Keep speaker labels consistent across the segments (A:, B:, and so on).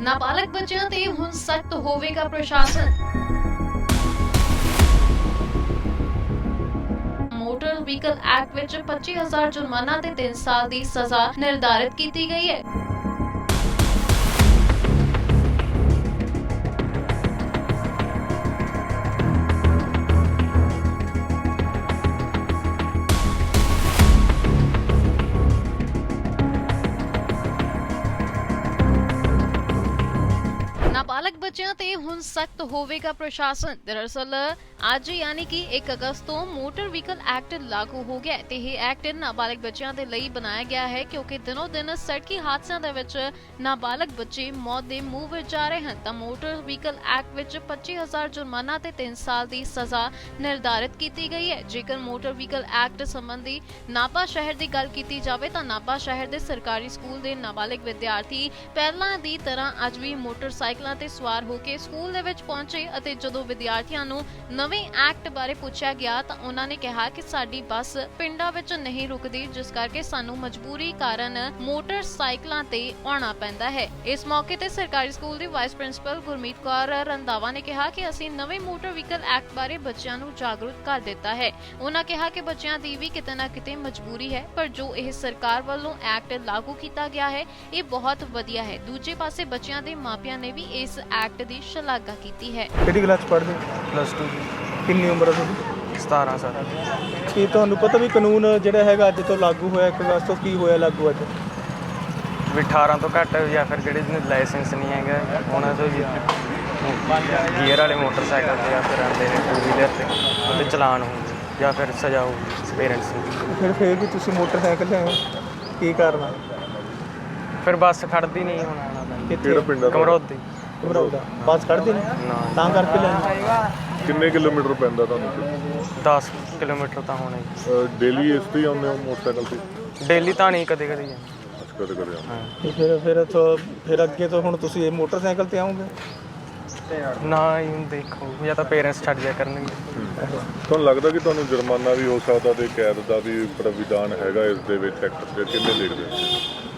A: ਨਾਬਾਲਗ ਬੱਚਿਆਂ ਤੇ ਹੁਣ ਸਖਤ ਹੋਵੇਗਾ ਪ੍ਰਸ਼ਾਸਨ। ਮੋਟਰ ਵਹੀਕਲ ਐਕਟ ਵਿੱਚ 25000 ਜੁਰਮਾਨਾ ਤੇ 3 ਸਾਲ ਦੀ ਸਜ਼ਾ ਨਿਰਧਾਰਿਤ ਕੀਤੀ ਗਈ ਹੈ। ਸਖਤ ਹੋਵੇਗਾ ਪ੍ਰਸ਼ਾਸਨ। ਦਰਅਸਲ, ਅੱਜ ਯਾਨੀ ਕਿ 1 ਅਗਸਤ ਤੋਂ ਮੋਟਰ ਵਹੀਕਲ ਐਕਟ ਲਾਗੂ ਹੋ ਗਿਆ ਤੇ ਇਹ ਐਕਟ ਨਾਬਾਲਗ ਬੱਚਿਆਂ ਦੇ ਲਈ ਬਣਾਇਆ ਗਿਆ ਹੈ ਕਿਉਂਕਿ ਦਿਨੋ ਦਿਨ ਸੜਕੀ ਹਾਦਸਿਆਂ ਦੇ ਵਿੱਚ ਨਾਬਾਲਗ ਬੱਚੇ ਮੌਤ ਦੇ ਮੂੰਹ ਵਿੱਚ ਜਾ ਰਹੇ ਹਨ। ਤਾਂ ਮੋਟਰ ਵਹੀਕਲ ਐਕਟ ਵਿੱਚ 25000 ਜੁਰਮਾਨਾ ਤੇ 3 ਸਾਲ ਦੀ ਸਜ਼ਾ ਨਿਰਧਾਰਿਤ ਕੀਤੀ ਗਈ ਹੈ। ਜੇਕਰ ਮੋਟਰ ਵਹੀਕਲ ਐਕਟ ਸੰਬੰਧੀ ਨਾਭਾ ਸ਼ਹਿਰ ਦੀ ਗੱਲ ਕੀਤੀ ਜਾਵੇ ਤਾਂ ਨਾਭਾ ਸ਼ਹਿਰ ਦੇ ਸਰਕਾਰੀ ਸਕੂਲ ਦੇ ਨਾਬਾਲਗ ਵਿਦਿਆਰਥੀ ਪਹਿਲਾਂ ਦੀ ਤਰ੍ਹਾਂ ਅੱਜ ਵੀ ਮੋਟਰਸਾਈਕਲਾਂ ਤੇ ਸਵਾਰ ਹੋ ਕੇ ਸਕੂਲ ਦੇ ਵਿੱਚ ਪਹੁੰਚੇ ਅਤੇ ਜਦੋਂ ਵਿਦਿਆਰਥੀਆਂ ਨੂੰ ਨਵੇਂ ਐਕਟ ਬਾਰੇ ਪੁੱਛਿਆ ਗਿਆ ਤਾਂ ਉਹਨਾਂ ਨੇ ਕਿਹਾ ਕਿ ਸਾਡੀ ਬੱਸ ਪਿੰਡਾਂ ਵਿੱਚ ਨਹੀਂ ਰੁਕਦੀ, ਜਿਸ ਕਰਕੇ ਸਾਨੂੰ ਮਜਬੂਰੀ ਕਾਰਨ ਮੋਟਰਸਾਈਕਲਾਂ ਤੇ ਆਉਣਾ ਪੈਂਦਾ ਹੈ। ਇਸ ਮੌਕੇ ਤੇ ਸਰਕਾਰੀ ਸਕੂਲ ਦੀ ਵਾਈਸ ਪ੍ਰਿੰਸੀਪਲ ਗੁਰਮੀਤ ਕੌਰ ਰੰਦਾਵਾ ਨੇ ਕਿਹਾ ਕਿ ਅਸੀਂ ਨਵੇਂ ਮੋਟਰ ਵਹੀਕਲ ਐਕਟ ਬਾਰੇ ਬੱਚਿਆਂ ਨੂੰ ਜਾਗਰੂਕ ਕਰ ਦਿੱਤਾ ਹੈ। ਉਹਨਾਂ ਕਿਹਾ ਕਿ ਬੱਚਿਆਂ ਦੀ ਵੀ ਕਿਤੇ ਨਾ ਕਿਤੇ ਮਜਬੂਰੀ ਹੈ, ਪਰ ਜੋ ਇਹ ਸਰਕਾਰ ਵੱਲੋਂ ਐਕਟ ਲਾਗੂ ਕੀਤਾ ਗਿਆ ਹੈ, ਇਹ ਬਹੁਤ ਵਧੀਆ ਹੈ। ਦੂਜੇ ਪਾਸੇ ਬੱਚਿਆਂ ਦੇ ਮਾਪਿਆਂ ਨੇ ਵੀ ਇਸ ਐਕਟ ਦੀ ਸ਼ਲਾਘਾ ਕੀਤੀ ਹੈ।
B: ਕਿਹੜੀ ਕਲਾਸ ਪੜ੍ਹਦੇ
C: ਪਲੱਸ 2
B: ਕਿੰਨੀ ਉਮਰ ਹੈ ਤੁਹਾਡੀ?
C: 17 ਸਾਲ
B: ਕੀ ਤੁਹਾਨੂੰ ਪਤਾ ਵੀ ਕਾਨੂੰਨ ਜਿਹੜਾ ਹੈਗਾ ਅੱਜ ਤੋਂ ਲਾਗੂ ਹੋਇਆ ਇੱਕ ਅਗਸਤ ਤੋਂ ਕੀ ਹੋਇਆ ਲਾਗੂ ਅੱਜ?
C: ਵੀ 18 ਤੋਂ ਘੱਟ ਜਾਂ ਫਿਰ ਜਿਹੜੇ ਜਿਹਨੂੰ ਲਾਇਸੈਂਸ ਨਹੀਂ ਹੈਗਾ ਉਹਨਾਂ ਤੋਂ ਜੀ ਗੀਅਰ ਵਾਲੇ ਮੋਟਰਸਾਈਕਲ ਤੇ ਜਾਂ ਫਿਰ ਆਉਂਦੇ ਨੇ ਟੂ ਵੀਲਰ ਤੇ ਉਹਤੇ ਚਲਾਨ ਹੋਊ ਜਾਂ ਫਿਰ ਸਜ਼ਾ ਹੋਊਗੀ ਪੇਰੈਂਟਸ ਨੂੰ।
B: ਫਿਰ ਫੇਰ ਵੀ ਤੁਸੀਂ ਮੋਟਰਸਾਈਕਲ ਆਏ ਹੋ? ਕੀ ਕਰਨਾ
C: ਫਿਰ ਬੱਸ ਖੜਦੀ ਨਹੀਂ ਹੁਣ
B: ਕਿੱਥੇ?
D: ਪਿੰਡ ਆ
C: ਕਮਰੋਦ। ਦੀ
B: ਘਬਰਾਉਦਾ ਪਾਸ ਕੱਢਦੇ ਨੇ
C: ਨਾ।
B: ਤਾਂ ਕਰਕੇ ਲੈਣ
D: ਕਿੰਨੇ ਕਿਲੋਮੀਟਰ ਪੈਂਦਾ ਤੁਹਾਨੂੰ
C: 10 ਕਿਲੋਮੀਟਰ ਤਾਂ ਹੋਣਾ ਹੀ।
D: ਡੇਲੀ ਇਸ ਤੇ ਹੀ ਆਉਂਦੇ ਹੋ ਮੋਟਰਸਾਈਕਲ ਤੇ?
C: ਡੇਲੀ ਤਾਂ ਨਹੀਂ ਕਦੇ ਕਦੇ
D: ਕਦੇ ਕਦੇ ਆਉਂਦੇ।
C: ਹਾਂ।
B: ਤੇ ਫਿਰ ਫਿਰ ਤੋਂ ਫਿਰ ਅੱਗੇ ਤੋਂ ਹੁਣ ਤੁਸੀਂ ਇਹ ਮੋਟਰਸਾਈਕਲ ਤੇ ਆਓਗੇ
C: ਨਾ ਹੀ ਹੁਣ ਦੇਖੋ ਜਾਂ ਤਾਂ ਪੇਰੈਂਟਸ ਛੱਡ ਜਾ ਕਰਨਗੇ।
D: ਤੁਹਾਨੂੰ ਲੱਗਦਾ ਕਿ ਤੁਹਾਨੂੰ ਜੁਰਮਾਨਾ ਵੀ ਹੋ ਸਕਦਾ ਤੇ ਕੈਦ ਦਾ ਵੀ ਪ੍ਰਵਿਧਾਨ ਹੈਗਾ ਇਸ ਦੇ ਵਿੱਚ ਐਕਟ ਦੇ ਕਿੰਨੇ ਦੇਖਦੇ ਹੋ?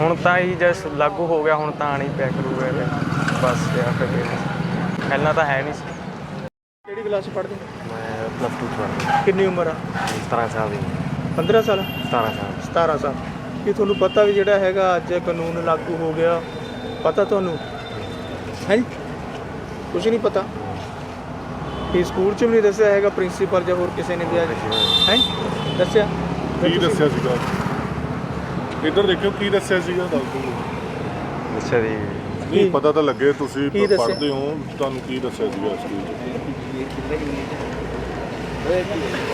C: ਹੁਣ ਤਾਂ ਹੀ ਜਸ ਲਾਗੂ ਹੋ ਗਿਆ ਹੁਣ ਤਾਂ ਆਣੀ ਪਿਆ ਕਰੂਗਾ ਇਹਦੇ। ਬਸ ਜਾਂ ਫਿਰ। ਪਹਿਲਾਂ ਤਾਂ ਹੈ ਨਹੀਂ ਸੀ।
B: ਕਿਹੜੀ ਕਲਾਸ ਪੜ੍ਹਦੇ
E: ਮੈਂ ਪਲੱਸ 2 ਚ ਪੜ੍ਹਦਾ।
B: ਕਿੰਨੀ ਉਮਰ ਆ?
E: 17 ਸਾਲ ਦੀ।
B: 15 ਸਾਲ?
E: 17 ਸਾਲ।
B: 17 ਸਾਲ। ਕੀ ਤੁਹਾਨੂੰ ਪਤਾ ਵੀ ਜਿਹੜਾ ਹੈਗਾ ਅੱਜ ਕਾਨੂੰਨ ਲਾਗੂ ਹੋ ਗਿਆ? ਪਤਾ ਤੁਹਾਨੂੰ? ਹੈ ਕੁਝ ਨਹੀਂ ਪਤਾ। ਕੀ ਸਕੂਲ ਚ ਵੀ ਨਹੀਂ ਦੱਸਿਆ ਹੈਗਾ ਪ੍ਰਿੰਸੀਪਲ ਜਾਂ ਹੋਰ ਕਿਸੇ ਨੇ ਵੀ ਅੱਜ? ਹੈ ਦੱਸਿਆ?
D: ਕੀ ਦੱਸਿਆ ਸੀਗਾ? ਇੱਧਰ ਦੇਖਿਓ ਕੀ ਦੱਸਿਆ ਸੀਗਾ ਦੱਸ ਦਿਓ।
E: ਅੱਛਾ ਜੀ।
D: ਨਹੀਂ ਪਤਾ ਤਾਂ ਲੱਗੇ ਤੁਸੀਂ
B: ਕੀ ਦੱਸਿਆ?
D: ਪੜ੍ਹਦੇ ਹੋ ਤੁਹਾਨੂੰ ਕੀ ਦੱਸਿਆ ਸੀਗਾ ਸਕੂਲ 'ਚ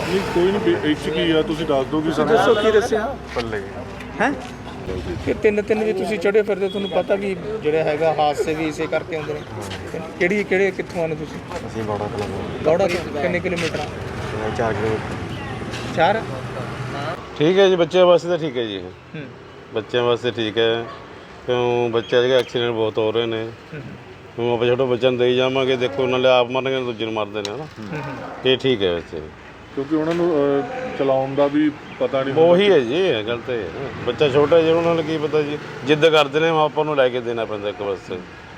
D: ਨਹੀਂ ਕੋਈ ਨਹੀਂ ਇਹ 'ਚ ਕੀ ਆ ਤੁਸੀਂ ਦੱਸ ਦਿਓ ਕਿ ਸਾਨੂੰ।
B: ਦੱਸੋ ਕੀ ਦੱਸਿਆ?
E: ਪੱਲੇ।
B: ਹੈ? ਕਿ ਤਿੰਨ ਤਿੰਨ ਵੀ ਤੁਸੀਂ ਚੜੇ ਫਿਰਦੇ ਤੁਹਾਨੂੰ ਪਤਾ ਵੀ ਜਿਹੜਾ ਹੈਗਾ ਹਾਦਸੇ ਵੀ ਇਸੇ ਕਰਕੇ ਹੁੰਦੇ ਨੇ। ਕਿਹੜੀ ਕਿਹੜੇ ਕਿੱਥੋਂ ਆਨੇ ਤੁਸੀਂ?
E: ਅਸੀਂ ਬੜਾ ਕਲਮ
B: ਤੋਂ? ਕਿੰਨੇ ਕਿਲੋਮੀਟਰ? ਆ
E: 4 ਕਿਲੋਮੀਟਰ।
B: ਚਾਰ?
F: ਠੀਕ ਹੈ ਜੀ ਬੱਚਿਆਂ ਵਾਸਤੇ ਤਾਂ ਠੀਕ ਹੈ ਜੀ। ਇਹ।
B: ਹੂੰ।
F: ਬੱਚਿਆਂ ਵਾਸਤੇ ਠੀਕ ਹੈ। ਕਿਉਂ ਬੱਚੇ ਜਿਹੜੇ ਐਕਸੀਡੈਂਟ ਬਹੁਤ ਹੋ ਰਹੇ ਨੇ। ਹੁਣ ਆਪਾਂ ਛੋਟੇ ਬੱਚਿਆਂ ਨੂੰ ਦੇਈ ਜਾਵਾਂਗੇ ਦੇਖੋ ਨਾਲੇ ਆਪ ਮਰਨਗੇ ਦੂਜੇ ਨੂੰ ਮਾਰਦੇ ਨੇ ਹਨਾ। ਇਹ ਠੀਕ ਹੈ ਵੈਸੇ।
D: ਕਿਉਂਕਿ ਉਹਨਾਂ ਨੂੰ ਅਹ, ਚਲਾਉਣ ਦਾ ਵੀ ਪਤਾ ਨਹੀਂ
F: ਉਹੀ ਹੈ ਜੀ ਇਹ ਗੱਲ ਤਾਂ ਇਹ ਹੈ। ਬੱਚਾ ਛੋਟਾ ਜਿਹਾ ਉਹਨਾਂ ਨੂੰ ਕੀ ਪਤਾ ਜੀ ਜਿੱਦ ਕਰਦੇ ਨੇ ਆਪਾਂ ਨੂੰ ਲੈ ਕੇ ਦੇਣਾ ਪੈਂਦਾ ਇੱਕ ਵਾਸਤੇ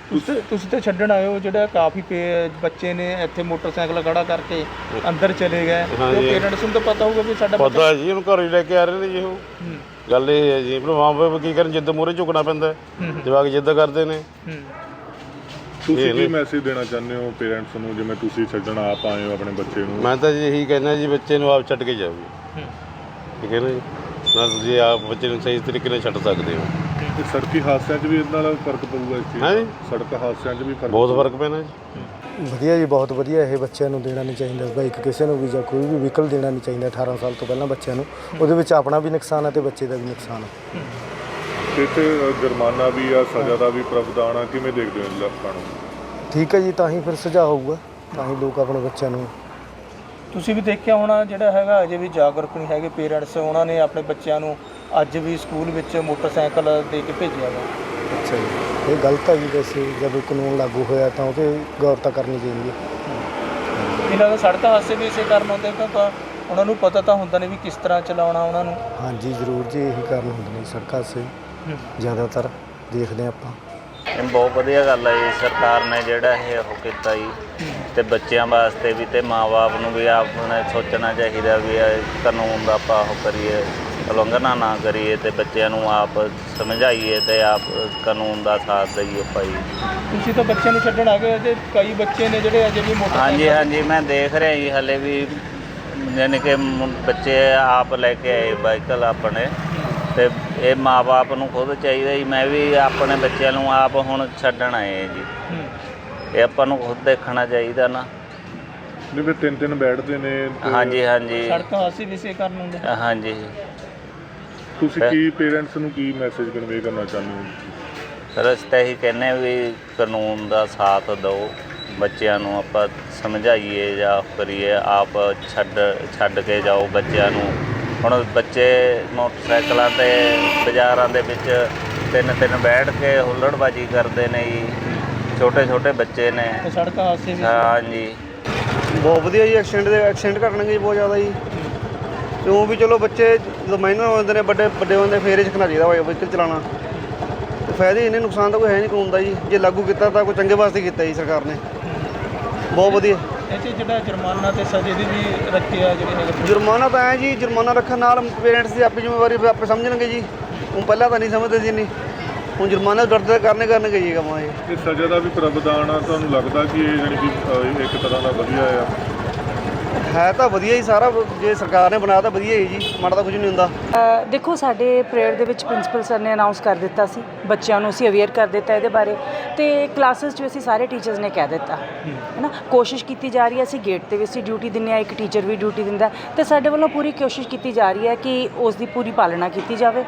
B: ਤੁਸੀਂ ਤੁਸੀਂ ਤੇ ਛੱਡਣ ਆਏ ਹੋ ਜਿਹੜਾ ਕਾਫੀ ਪੇ- ਬੱਚੇ ਨੇ ਇੱਥੇ ਮੋਟਰਸਾਈਕਲ ਖੜਾ ਕਰਕੇ ਅੰਦਰ ਚਲੇ ਗਏ। ਤੇ
F: ਹਾਂਜੀ।
B: ਪੇਰੈਂਟਸ ਨੂੰ ਤਾਂ ਪਤਾ ਹੋਊਗਾ ਵੀ ਸਾਡਾ ਬੱਚਾ
F: ਪਤਾ ਹੈ ਜੀ ਉਹਨੂੰ ਘਰ ਹੀ ਲੈ ਕੇ ਆ ਰਹੇ ਨੇ ਜੀ ਉਹ।
B: ਹੂੰ,
F: ਗੱਲ ਇਹ ਹੈ ਜੀ ਪਰ ਮਾਂ ਬਾਪ ਕੀ ਕਰਨ ਜਿੱਦ ਮੂਹਰੇ ਝੁਕਣਾ ਪੈਂਦਾ ਹੈ। ਜਵਾਕ ਜਿੱਦ ਕਰਦੇ ਨੇ।
B: ਹੂੰ।
D: ਤੁਸੀਂ ਕੀ ਮੈਸੇਜ ਦੇਣਾ ਚਾਹੁੰਦੇ ਹੋ ਪੇਰੈਂਟਸ ਨੂੰ ਜਿਵੇਂ ਤੁਸੀਂ ਛੱਡਣ ਆਪ ਆਏ ਹੋ ਆਪਣੇ ਬੱਚੇ ਨੂੰ?
F: ਮੈਂ ਤਾਂ ਜੀ ਇਹੀ ਕਹਿੰਦਾ ਜੀ ਬੱਚੇ ਨੂੰ ਆਪ ਛੱਡ ਕੇ ਜਾਓ ਜੀ। ਠੀਕ ਹੈ ਨਾ ਜੀ? ਨਾਲ ਤੁਸੀਂ ਆਪ ਬੱਚੇ ਨੂੰ ਸਹੀ ਤਰੀਕੇ ਨਾਲ ਛੱਡ ਸਕਦੇ ਹੋ।
D: ਤੇ ਸੜਕੀ ਹਾਦਸਿਆਂ 'ਚ ਵੀ ਇਹਦੇ ਨਾਲ ਫ਼ਰਕ ਪਊਗਾ ਇਸ ਚੀਜ਼
F: ਹਾਂਜੀ।
D: ਦਾ ਸੜਕ ਹਾਦਸਿਆਂ 'ਚ ਵੀ ਫ਼ਰਕ
F: ਬਹੁਤ ਫ਼ਰਕ ਪੈਣਾ ਜੀ।
G: ਵਧੀਆ ਜੀ ਬਹੁਤ ਵਧੀਆ। ਇਹ ਬੱਚਿਆਂ ਨੂੰ ਦੇਣਾ ਨਹੀਂ ਚਾਹੀਦਾ ਬਾਈਕ ਕਿਸੇ ਨੂੰ ਵੀ ਜਾਂ ਕੋਈ ਵੀ ਵਹੀਕਲ ਦੇਣਾ ਨਹੀਂ ਚਾਹੀਦਾ 18 ਸਾਲ ਤੋਂ ਪਹਿਲਾਂ ਬੱਚਿਆਂ ਨੂੰ। ਉਹਦੇ ਵਿੱਚ ਆਪਣਾ ਵੀ ਨੁਕਸਾਨ ਹੈ ਤੇ ਬੱਚੇ ਦਾ ਵੀ ਨੁਕਸਾਨ ਹੈ
D: ਤੇ ਇੱਥੇ ਅ, ਜੁਰਮਾਨਾ ਵੀ ਆ ਸਜ਼ਾ ਦਾ ਵੀ ਪ੍ਰਾਵਧਾਨ ਆ। ਕਿਵੇਂ ਦੇਖਦੇ ਹੋ ਇਸ ਲੋਕਾਂ ਨੂੰ?
G: ਠੀਕ ਹੈ ਜੀ ਤਾਂ ਹੀ ਫਿਰ ਸੁਝਾਅ ਹੋਊਗਾ। ਤਾਂ ਹੀ ਲੋਕ ਆਪਣੇ ਬੱਚਿਆਂ ਨੂੰ
B: ਤੁਸੀਂ ਵੀ ਦੇਖਿਆ ਹੋਣਾ ਜਿਹੜਾ ਹੈਗਾ ਅਜੇ ਵੀ ਜਾਗਰੂਕ ਨਹੀਂ ਹੈਗੇ ਪੇਰੈਂਟਸ। ਉਹਨਾਂ ਨੇ ਆਪਣੇ ਬੱਚਿਆਂ ਨੂੰ ਅੱਜ ਵੀ ਸਕੂਲ ਵਿੱਚ ਮੋਟਰਸਾਈਕਲ ਦੇ ਕੇ ਭੇਜਿਆ ਵਾ।
G: ਅੱਛਾ ਜੀ। ਇਹ ਗਲਤ ਹੈ ਜੀ ਵੈਸੇ ਜਦੋਂ ਕਾਨੂੰਨ ਲਾਗੂ ਹੋਇਆ ਤਾਂ ਉਹਤੇ ਗੌਰ ਤਾਂ ਕਰਨੀ ਚਾਹੀਦੀ ਹੈ।
B: ਇਹਨਾਂ ਦਾ ਸੜਕ ਹਾਦਸੇ ਵੀ ਇਸੇ ਕਾਰਨ ਹੁੰਦੇ ਕਿਉਂਕਿ ਉਹਨਾਂ ਨੂੰ ਪਤਾ ਤਾਂ ਹੁੰਦਾ ਨਹੀਂ ਵੀ ਕਿਸ ਤਰ੍ਹਾਂ ਚਲਾਉਣਾ ਉਹਨਾਂ ਨੂੰ।
G: ਹਾਂਜੀ ਜ਼ਰੂਰ ਜੀ ਇਹੀ ਕਾਰਨ ਹੁੰਦੇ ਨੇ ਸੜਕਾਂ ਸੇ ਜ਼ਿਆਦਾਤਰ ਦੇਖਦੇ ਹਾਂ ਆਪਾਂ।
H: ਇਹ ਬਹੁਤ ਵਧੀਆ ਗੱਲ ਹੈ ਜੀ ਸਰਕਾਰ ਨੇ ਜਿਹੜਾ ਇਹ ਉਹ ਕੀਤਾ ਜੀ। ਤੇ ਬੱਚਿਆਂ ਵਾਸਤੇ ਵੀ ਤੇ ਮਾਪੇ ਨੂੰ ਵੀ ਆਪਣੇ ਸੋਚਣਾ ਚਾਹੀਦਾ ਵੀ ਇਹ ਕਾਨੂੰਨ ਦਾ ਆਪਾਂ ਉਹ ਕਰੀਏ। ਉਲੰਘਣਾ ਨਾ ਕਰੀਏ ਤੇ ਬੱਚਿਆਂ ਨੂੰ ਆਪ ਸਮਝਾਈਏ ਤੇ ਆਪ ਕਾਨੂੰਨ ਦਾ ਸਾਥ ਦਈਏ ਭਾਈ।
B: ਤੁਸੀਂ ਤਾਂ ਬੱਚਿਆਂ ਨੂੰ ਛੱਡਣ ਆ ਗਏ ਤੇ ਕਈ ਬੱਚੇ ਨੇ ਜਿਹੜੇ ਅਜੇ ਵੀ ਮੋਟਰ
H: ਹਾਂਜੀ ਹਾਂਜੀ ਮੈਂ ਦੇਖ ਰਿਹਾ ਜੀ ਹਲੇ ਵੀ ਯਾਨੀ ਕਿ ਮੁੰ- ਬੱਚੇ ਆਪ ਲੈ ਕੇ ਆਏ ਬਾਈਕਲ ਆਪਣੇ ਤੇ ਇਹ ਮਾਪੇ ਨੂੰ ਖੁਦ ਚਾਹੀਦਾ ਜੀ ਮੈਂ ਵੀ ਆਪਣੇ ਬੱਚਿਆਂ ਨੂੰ ਆਪ ਹੁਣ ਛੱਡਣ ਆਏ ਹਾਂ ਜੀ। ਇਹ ਆਪਾਂ ਨੂੰ ਖੁਦ ਦੇਖਣਾ ਚਾਹੀਦਾ ਨਾ।
D: ਨਹੀਂ ਫਿਰ ਤਿੰਨ ਤਿੰਨ ਬੈਠਦੇ ਨੇ ਤੇ
H: ਹਾਂਜੀ ਹਾਂਜੀ।
B: ਸੜਕਾਂ ਹਾਸੀ ਵਿਸੇ ਕਰਨ ਹੁੰਦੇ
H: ਹਾਂਜੀ।
D: ਤੁਸੀਂ ਕੀ ਪੇਰੈਂਟਸ ਨੂੰ ਕੀ ਮੈਸੇਜ ਕਨਵੇ ਕਰਨਾ ਚਾਹੁੰਦੇ ਹੋ?
H: ਸਰ ਅਸੀਂ ਤਾਂ ਇਹੀ ਕਹਿੰਦੇ ਹਾਂ ਵੀ ਕਾਨੂੰਨ ਦਾ ਸਾਥ ਦਿਓ। ਬੱਚਿਆਂ ਨੂੰ ਆਪਾਂ ਸਮਝਾਈਏ ਜਾਂ ਕਰੀਏ ਆਪ ਛੱਡ ਛੱਡ ਕੇ ਜਾਓ ਬੱਚਿਆਂ ਨੂੰ। ਹੁਣ ਬੱਚੇ ਮੋਟਰਸਾਈਕਲਾਂ ਤੇ ਬਾਜ਼ਾਰਾਂ ਦੇ ਵਿੱਚ ਤਿੰਨ ਤਿੰਨ ਬੈਠ ਕੇ ਹੁੱਲੜਬਾਜੀ ਕਰਦੇ ਨੇ ਜੀ। ਛੋਟੇ ਛੋਟੇ ਬੱਚੇ ਨੇ।
B: ਸੜਕਾਂ ਹਾਸੀ ਵਿਸੇ
H: ਹਾਂਜੀ।
I: ਬਹੁਤ ਵਧੀਆ ਜੀ ਐਕਸੀਡੈਂਟ ਦੇ ਐਕਸੀਡੈਂਟ ਘਟਣਗੇ ਜੀ ਬਹੁਤ ਜ਼ਿਆਦਾ ਜੀ। ਕਿਉਂ ਵੀ ਚਲੋ ਬੱਚੇ ਜਦੋਂ ਮਾਈਨਰ ਹੁੰਦੇ ਨੇ ਵੱਡੇ ਵੱਡੇ ਹੁੰਦੇ ਫੇਰ ਇਹ ਸਿੱਖਣਾ ਚਾਹੀਦਾ ਵਾ ਵਹੀਕਲ ਚਲਾਉਣਾ। ਤੇ ਫਾਇਦੇ ਇਹਨੇ ਨੁਕਸਾਨ ਤਾਂ ਕੋਈ ਹੈ ਨਹੀਂ ਕਾਨੂੰਨ ਦਾ ਜੀ। ਜੇ ਲਾਗੂ ਕੀਤਾ ਤਾਂ ਕੋਈ ਚੰਗੇ ਵਾਸਤੇ ਕੀਤਾ ਜੀ ਸਰਕਾਰ ਨੇ। ਬਹੁਤ ਵਧੀਆ।
B: ਇਹ 'ਚ ਜਿਹੜਾ ਜੁਰਮਾਨਾ ਤੇ ਸਜ਼ੇ ਦੀ ਵੀ ਰੱਖਿਆ ਜਿਹੜੇ ਹੈਗੇ।
I: ਜੁਰਮਾਨਾ ਤਾਂ ਐ ਜੀ ਜੁਰਮਾਨਾ ਰੱਖਣ ਨਾਲ ਪੇਰੈਂਟਸ ਦੀ ਆਪਣੀ ਜ਼ਿੰਮੇਵਾਰੀ ਆਪੇ ਸਮਝਣਗੇ ਜੀ। ਹੁਣ ਪਹਿਲਾਂ ਤਾਂ ਨਹੀਂ ਸਮਝਦੇ ਸੀ ਨਹੀਂ ਹੁਣ ਜੁਰਮਾਨਾ ਡਰਦੇ ਕਰਨੇ ਕਰਨਗੇ ਜੀ ਕੰਮ ਇਹ।
D: ਇਹ ਸਜ਼ਾ ਦਾ ਵੀ ਪ੍ਰਾਵਧਾਨ ਆ ਤੁਹਾਨੂੰ ਲੱਗਦਾ ਕਿ ਇਹ ਕਿ ਅਹ, ਇੱਕ ਤਰ੍ਹਾਂ ਦਾ ਵਧੀਆ ਆ?
I: ਹੈ ਤਾਂ ਵਧੀਆ ਹੀ ਸਾਰਾ, ਜੇ ਸਰਕਾਰ ਨੇ ਬਣਾਇਆ ਤਾਂ ਵਧੀਆ ਹੀ ਜੀ, ਮਾੜਾ ਤਾਂ ਕੁਝ ਨਹੀਂ ਹੁੰਦਾ।
J: ਦੇਖੋ ਸਾਡੇ ਪ੍ਰੇਅਰ ਦੇ ਵਿੱਚ ਪ੍ਰਿੰਸੀਪਲ ਸਰ ਨੇ ਅਨਾਉਂਸ ਕਰ ਦਿੱਤਾ ਸੀ, ਬੱਚਿਆਂ ਨੂੰ ਅਸੀਂ ਅਵੇਅਰ ਕਰ ਦਿੱਤਾ ਇਹਦੇ ਬਾਰੇ। ਤੇ ਕਲਾਸਿਸ 'ਚ ਅਸੀਂ ਸਾਰੇ ਟੀਚਰਸ ਨੇ ਕਹਿ ਦਿੱਤਾ। ਹੈ ਨਾ ਕੋਸ਼ਿਸ਼ ਕੀਤੀ ਜਾ ਰਹੀ ਹੈ, ਅਸੀਂ ਗੇਟ ਤੇ ਵੀ ਅਸੀਂ ਡਿਊਟੀ ਦਿੰਦੇ ਆ ਇੱਕ ਟੀਚਰ ਵੀ ਡਿਊਟੀ ਦਿੰਦਾ ਤੇ ਸਾਡੇ ਵੱਲੋਂ ਪੂਰੀ ਕੋਸ਼ਿਸ਼ ਕੀਤੀ ਜਾ ਰਹੀ ਹੈ ਕਿ ਉਸ ਦੀ ਪੂਰੀ ਪਾਲਣਾ ਕੀਤੀ ਜਾਵੇ।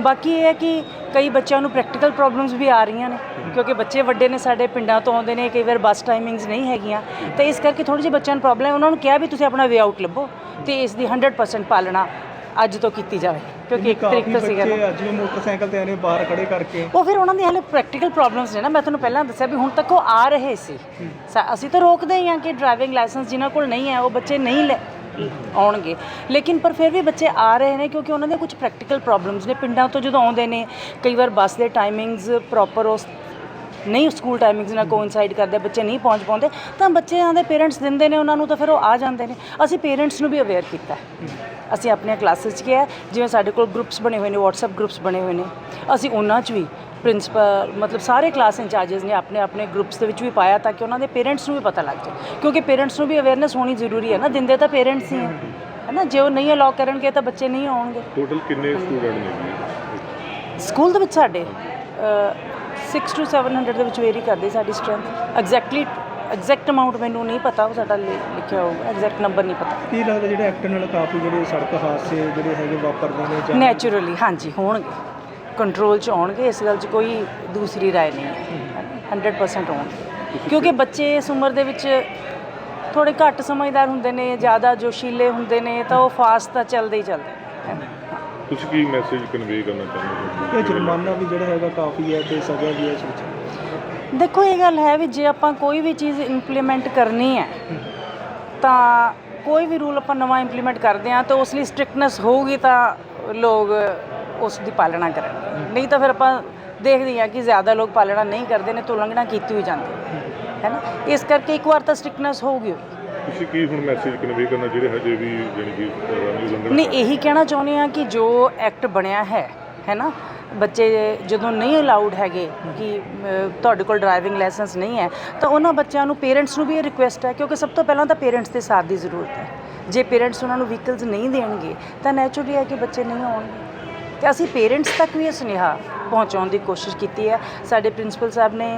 J: ਬਾਕੀ ਇਹ ਹੈ ਕਿ ਕਈ ਬੱਚਿਆਂ ਨੂੰ ਪ੍ਰੈਕਟੀਕਲ ਪ੍ਰੋਬਲਮਸ ਵੀ ਆ ਰਹੀਆਂ ਨੇ। ਕਿਉਂਕਿ ਬੱਚੇ ਵੱਡੇ ਨੇ ਸਾਡੇ ਪਿੰਡਾਂ ਤੋਂ ਆਉਂਦੇ ਨੇ ਕਈ ਵਾਰ ਬੱਸ ਟਾਈਮਿੰਗਸ ਨਹੀਂ ਹੈਗੀਆਂ। ਤੇ ਇਸ ਕਰਕੇ ਥੋੜੀ ਜਿਹੀ ਬੱਚਿਆਂ ਨੂੰ ਪ੍ਰੋਬਲਮ ਹੈ। ਉਹਨਾਂ ਨੂੰ ਕਿਹਾ ਵੀ ਤੁਸੀਂ ਆਪਣਾ ਵੇ ਆਊਟ ਲੱਭੋ ਤੇ ਇਸ ਦੀ 100% ਪਾਲਣਾ ਅੱਜ ਤੋਂ ਕੀਤੀ ਜਾਵੇ। ਕਿਉਂਕਿ ਇੱਕ ਤਰੀਕ ਤੋਂ ਸੀਗਾ ਨਾ।
B: ਬੱਚੇ ਅੱਜ ਵੀ ਮੋਟਰਸਾਈਕਲ ਤੇ ਆਨੇ ਬਾਹਰ ਖੜੇ ਕਰਕੇ।
J: ਉਹ ਫਿਰ ਉਹਨਾਂ ਦੀ ਹਾਲੇ ਪ੍ਰੈਕਟੀਕਲ ਪ੍ਰੋਬਲਮਸ ਨੇ ਨਾ। ਮੈਂ ਤੁਹਾਨੂੰ ਪਹਿਲਾਂ ਦੱਸਿਆ ਵੀ ਹੁਣ ਤੱਕ ਉਹ ਆ ਰਹੇ ਸੀ। ਸਾ- ਅਸੀਂ ਤਾਂ ਰੋਕਦੇ ਹੀ ਹਾਂ ਕਿ ਡਰਾਈਵਿੰਗ ਲਾਇਸੈਂਸ ਜਿਨ੍ਹਾਂ ਕੋਲ ਨਹੀਂ ਹੈ ਉਹ ਬੱਚੇ ਨਹੀਂ ਲੈ ਆਉਣਗੇ। ਲੇਕਿਨ ਪਰ ਫਿਰ ਵੀ ਬੱਚੇ ਆ ਰਹੇ ਨੇ ਕਿਉਂਕਿ ਉਹਨਾਂ ਦੇ ਕੁਝ ਪ੍ਰੈਕਟੀਕਲ ਪ੍ਰੋਬਲਮਸ ਨੇ। ਪਿੰਡਾਂ ਤੋਂ ਜਦੋਂ ਆਉਂਦੇ ਨੇ ਕਈ ਵਾਰ ਬੱਸ ਦੇ ਟਾਈਮਿੰਗਸ ਪ੍ਰੋਪਰ ਉਸ ਨਹੀਂ ਸਕੂਲ ਟਾਈਮਿੰਗਸ ਨਾਲ ਕੋਇਨਸਾਈਡ ਕਰਦੇ ਬੱਚੇ ਨਹੀਂ ਪਹੁੰਚ ਪਾਉਂਦੇ ਤਾਂ ਬੱਚਿਆਂ ਦੇ ਪੇਰੈਂਟਸ ਦਿੰਦੇ ਨੇ ਉਹਨਾਂ ਨੂੰ ਤਾਂ ਫਿਰ ਉਹ ਆ ਜਾਂਦੇ ਨੇ। ਅਸੀਂ ਪੇਰੈਂਟਸ ਨੂੰ ਵੀ ਅਵੇਅਰ ਕੀਤਾ। ਅਸੀਂ ਆਪਣੀਆਂ ਕਲਾਸਿਸ 'ਚ ਕਿਹਾ ਜਿਵੇਂ ਸਾਡੇ ਕੋਲ ਗਰੁੱਪਸ ਬਣੇ ਹੋਏ ਨੇ WhatsApp ਗਰੁੱਪਸ ਬਣੇ ਹੋਏ ਨੇ। ਅਸੀਂ ਉਹਨਾਂ 'ਚ ਵੀ ਪ੍ਰਿੰਸੀਪਲ ਮਤਲਬ ਸਾਰੇ ਕਲਾਸ ਇੰਚਾਰजेस ਨੇ ਆਪਣੇ ਆਪਣੇ ਗਰੁੱਪਸ ਦੇ ਵਿੱਚ ਵੀ ਪਾਇਆ ਤਾਂ ਕਿ ਉਹਨਾਂ ਦੇ ਪੇਰੈਂਟਸ ਨੂੰ ਵੀ ਪਤਾ ਲੱਗ ਜਾਏ। ਕਿਉਂਕਿ ਪੇਰੈਂਟਸ ਨੂੰ ਵੀ ਅਵੇਅਰਨੈਸ ਹੋਣੀ ਜ਼ਰੂਰੀ ਹੈ ਨਾ ਦਿੰਦੇ ਤਾਂ ਪੇਰੈਂਟਸ ਹੀ ਹੈ। ਹੈ ਨਾ ਜੇ ਉਹ ਨਹੀਂ ਅਲਾਉ ਕਰਨਗੇ ਤਾਂ ਬੱਚੇ ਨਹੀਂ ਆਉਣਗੇ।
D: ਟੋਟਲ ਕਿੰਨੇ ਸਟੂਡੈਂਟ ਨੇ
J: ਸਕੂਲ ਦੇ ਵਿੱਚ ਸਾਡੇ 6 ਟੂ 700 ਦੇ ਵਿੱਚ ਵੇਰੀ ਕਰਦੀ ਸਾਡੀ ਸਟਰੈਂਥ ਐਗਜ਼ੈਕਟਲੀ ਐਗਜ਼ੈਕਟ ਅਮਾਉਂਟ ਮੈਨੂੰ ਨਹੀਂ ਪਤਾ ਉਹ ਸਾਡਾ ਲਿ- ਲਿਖਿਆ ਹੋਊਗਾ ਐਗਜ਼ੈਕਟ ਨੰਬਰ ਨਹੀਂ ਪਤਾ
B: ਕੀ ਲੱਗਦਾ ਜਿਹੜੇ ਐਕਟ ਨਾਲ ਕਾਫੀ ਜਿਹੜੇ ਸੜਕ ਹਾਦਸੇ ਜਿਹੜੇ ਹੈਗੇ ਵਾਪਰਦੇ ਨੇ ਜਾਂ
J: ਨੈਚੁਰਲੀ ਹਾਂਜੀ ਹੋਣਗੇ ਕੰਟਰੋਲ 'ਚ ਆਉਣਗੇ ਇਸ ਗੱਲ 'ਚ ਕੋਈ ਦੂਸਰੀ رائے ਨਹੀਂ ਹੈ 100% ਆਉਣਗੇ ਕਿਉਂਕਿ ਬੱਚੇ ਇਸ ਉਮਰ ਦੇ ਵਿੱਚ ਥੋੜੇ ਘੱਟ ਸਮਝਦਾਰ ਹੁੰਦੇ ਨੇ ਜ਼ਿਆਦਾ ਜੋਸ਼ੀਲੇ ਹੁੰਦੇ ਨੇ ਤਾਂ ਉਹ ਫਾਸਟ ਤਾਂ ਚੱਲਦੇ ਹੀ ਚੱਲਦੇ ਨੇ
D: ਤੁਸੀਂ ਕੀ ਮੈਸੇਜ ਕਨਵੇ ਕਰਨਾ ਚਾਹੁੰਦੇ ਹੋ?
B: ਇਹ ਜੁਰਮਾਨਾ ਵੀ ਜਿਹੜਾ ਹੈਗਾ ਕਾਫੀ ਹੈ ਤੇ ਸਜ਼ਾ ਵੀ ਹੈ ਇਸ ਵਿੱਚ।
J: ਦੇਖੋ ਇਹ ਗੱਲ ਹੈ ਵੀ ਜੇ ਆਪਾਂ ਕੋਈ ਵੀ ਚੀਜ਼ ਇੰਪਲੀਮੈਂਟ ਕਰਨੀ ਹੈ ਤਾਂ ਕੋਈ ਵੀ ਰੂਲ ਆਪਾਂ ਨਵਾਂ ਇੰਪਲੀਮੈਂਟ ਕਰਦੇ ਆ ਤਾਂ ਉਸ ਲਈ ਸਟ੍ਰਿਕਟਨੈਸ ਹੋਊਗੀ ਤਾਂ ਲੋਕ ਉਸ ਦੀ ਪਾਲਣਾ ਕਰਨਗੇ ਨਹੀਂ ਤਾਂ ਫਿਰ ਆਪਾਂ ਦੇਖਦੇ ਹਾਂ ਕਿ ਜ਼ਿਆਦਾ ਲੋਕ ਪਾਲਣਾ ਨਹੀਂ ਕਰਦੇ ਨੇ ਤਾਂ ਉਲੰਘਣਾ ਕੀਤੀ ਹੋਈ ਜਾਂਦੀ ਹੈ। ਨਾ? ਇਸ ਕਰਕੇ ਇੱਕ ਵਾਰ ਤਾਂ ਸਟ੍ਰਿਕਟਨੈਸ ਹੋਊਗੀ।
D: ਤੁਸੀਂ ਕੀ ਹੁਣ ਮੈਸੇਜ ਕਨਵੇ ਕਰਨਾ ਜਿਹੜੇ ਹਜੇ ਵੀ ਜਾਣੀ ਕਿ ਨਹੀਂ ਉਲੰਘਣਾ
J: ਨਹੀਂ, ਇਹੀ ਕਹਿਣਾ ਚਾਹੁੰਦੇ ਆ ਕਿ ਜੋ ਐਕਟ ਬਣਿਆ ਹੈ ਹੈ ਨਾ? ਬੱਚੇ ਜਦੋਂ ਨਹੀਂ ਅਲਾਉਡ ਹੈਗੇ ਕਿ ਤੁਹਾਡੇ ਕੋਲ ਡਰਾਈਵਿੰਗ ਲਾਇਸੈਂਸ ਨਹੀਂ ਹੈ, ਤਾਂ ਉਹਨਾਂ ਬੱਚਿਆਂ ਨੂੰ ਪੇਰੈਂਟਸ ਨੂੰ ਵੀ ਇਹ ਰਿਕੁਐਸਟ ਹੈ, ਕਿਉਂਕਿ ਸਭ ਤੋਂ ਪਹਿਲਾਂ ਤਾਂ ਪੇਰੈਂਟਸ ਦੇ ਸਾਥ ਦੀ ਜ਼ਰੂਰਤ ਹੈ। ਜੇ ਪੇਰੈਂਟਸ ਉਹਨਾਂ ਨੂੰ ਵਹੀਕਲਸ ਨਹੀਂ ਦੇਣਗੇ, ਤਾਂ ਨੈਚੁਰਲੀ ਹੈ ਕਿ ਬੱਚੇ ਨਹੀਂ ਆਉਣਗੇ। ਤੇ ਅਸੀਂ ਪੇਰੈਂਟਸ ਤੱਕ ਵੀ ਇਹ ਸੁਨੇਹਾ ਪਹੁੰਚਾਉਣ ਦੀ ਕੋਸ਼ਿਸ਼ ਕੀਤੀ ਹੈ। ਸਾਡੇ ਪ੍ਰਿੰਸੀਪਲ ਸਾਹਿਬ ਨੇ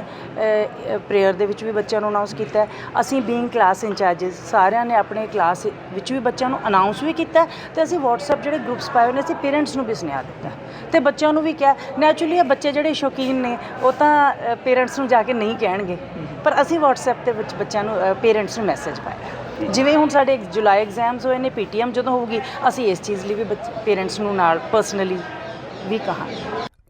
J: ਪ੍ਰੇਅਰ ਦੇ ਵਿੱਚ ਵੀ ਬੱਚਿਆਂ ਨੂੰ ਅਨਾਉਂਸ ਕੀਤਾ ਹੈ। ਅਸੀਂ ਬੀਇੰਗ ਕਲਾਸ ਇੰਚਾਰजेस ਸਾਰਿਆਂ ਨੇ ਆਪਣੇ ਕਲਾਸ ਵਿੱਚ ਵੀ ਬੱਚਿਆਂ ਨੂੰ ਅਨਾਉਂਸ ਵੀ ਕੀਤਾ ਹੈ ਤੇ ਅਸੀਂ WhatsApp ਜਿਹੜੇ ਗਰੁੱਪਸ ਪਾਏ ਹੋਏ ਨੇ, ਅਸੀਂ ਪੇਰੈਂਟਸ ਨੂੰ ਵੀ ਸੁਨੇਹਾ ਦਿੱਤਾ ਹੈ। ਤੇ ਬੱਚਿਆਂ ਨੂੰ ਵੀ ਕਿਹਾ ਨੈਚੁਰਲੀ ਇਹ ਬੱਚੇ ਜਿਹੜੇ ਸ਼ੌਕੀਨ ਨੇ, ਉਹ ਤਾਂ ਪੇਰੈਂਟਸ ਨੂੰ ਜਾ ਕੇ ਨਹੀਂ ਕਹਿਣਗੇ। ਪਰ ਅਸੀਂ WhatsApp ਦੇ ਵਿੱਚ ਬੱਚਿਆਂ ਨੂੰ ਪੇਰੈਂਟਸ ਨੂੰ ਮੈਸੇਜ ਪਾਇਆ ਜਿਵੇਂ ਹੁਣ ਸਾਡੇ ਜੁਲਾਈ ਐਗਜ਼ਾਮਸ ਹੋਏ ਨੇ ਪੀਟੀਐਮ ਜਦੋਂ ਹੋਊਗੀ, ਅਸੀਂ ਇਸ ਚੀਜ਼ ਲਈ ਵੀ ਪੇਰੈਂਟਸ ਨੂੰ ਨਾਲ ਪਰਸਨਲੀ ਵੀ ਕਹਾਂਗੇ।